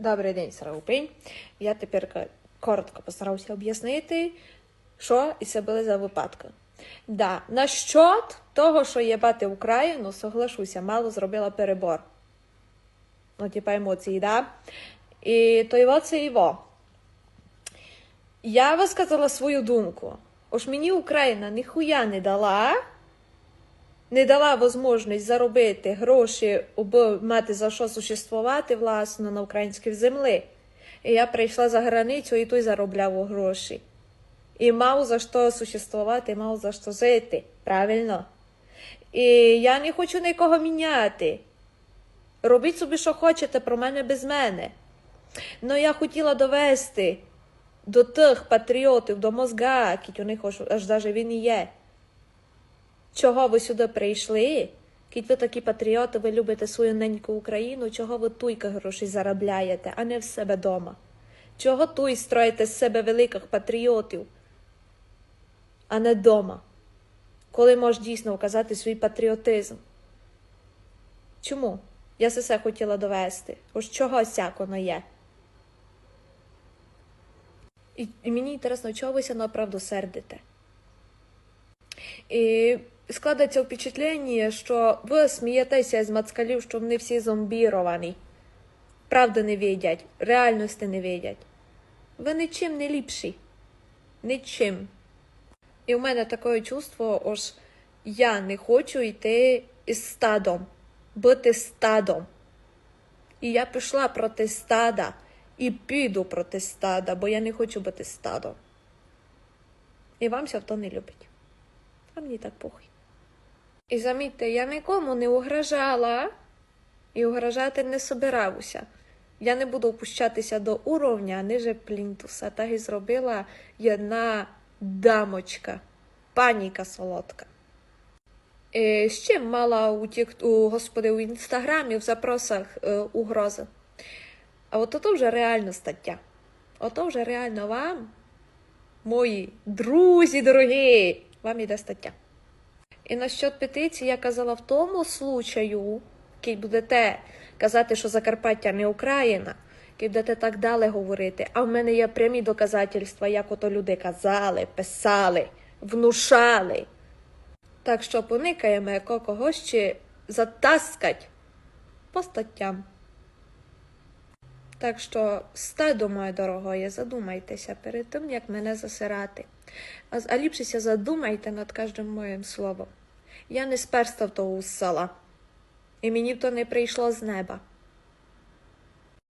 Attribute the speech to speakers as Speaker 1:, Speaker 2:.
Speaker 1: Добрий день, Сараупень. Я тепер коротко постараюся об'яснити, що і це були за випадки. Да, насчет того, що єбати Україну, соглашуся, мало зробила перебор. Ну, типа емоції, да? І то його це його. Я висказала свою думку. Ось мені Україна ніхуя не дала, не дала можливість заробити гроші, або мати за що существувати, власно, на українській землі. І я прийшла за границю і той заробляв гроші. І мав за що существувати, мав за що жити. Правильно? І я не хочу нікого міняти. Робіть собі, що хочете про мене без мене. Ну я хотіла довести до тих патріотів, до мозга, кіть у них аж, даже він і є. Чого ви сюди прийшли? Кіть ви такі патріоти, ви любите свою неньку Україну, чого ви туйка грошей заробляєте, а не в себе дома? Чого туй строїте з себе великих патріотів, а не дома? Коли можеш дійсно вказати свій патріотизм? Чому? Я це все хотіла довести. Ось чого сяк воно є. І, і мені інтересно, чого ви ся направду сердите? І складається впечатлення, що ви смієтеся з мацкалів, що вони всі зомбіровані. Правду не відять, реальності не відять. Ви нічим не ліпші. Нічим. І в мене таке чувство, ось я не хочу йти із стадом, бути стадом. І я пішла проти стада і піду проти стада, бо я не хочу бути стадом. І вам ся в то не любить. А мені так похуй. І замітьте, я нікому не угрожала і угрожати не собираюся. Я не буду опущатися до уровня ниже плінтуса. Так і зробила одна дамочка, паніка солодка. Е, з чим мала у, тік, у господи у інстаграмі в запросах е, угрози? А от ото вже реально стаття. Ото вже реально вам, мої друзі дорогі, вам іде стаття. І насчет петиції я казала в тому случаю, який будете казати, що Закарпаття не Україна, який будете так далі говорити. А в мене є прямі доказательства, як ото люди казали, писали, внушали. Так що поникаємо, яко когось ще затаскать по статтям. Так що, стадо, моє дорогоє, задумайтеся перед тим, як мене засирати. А, а ліпшеся задумайте над кожним моїм словом. Я не сперстав того того усала, і мені то не прийшло з неба.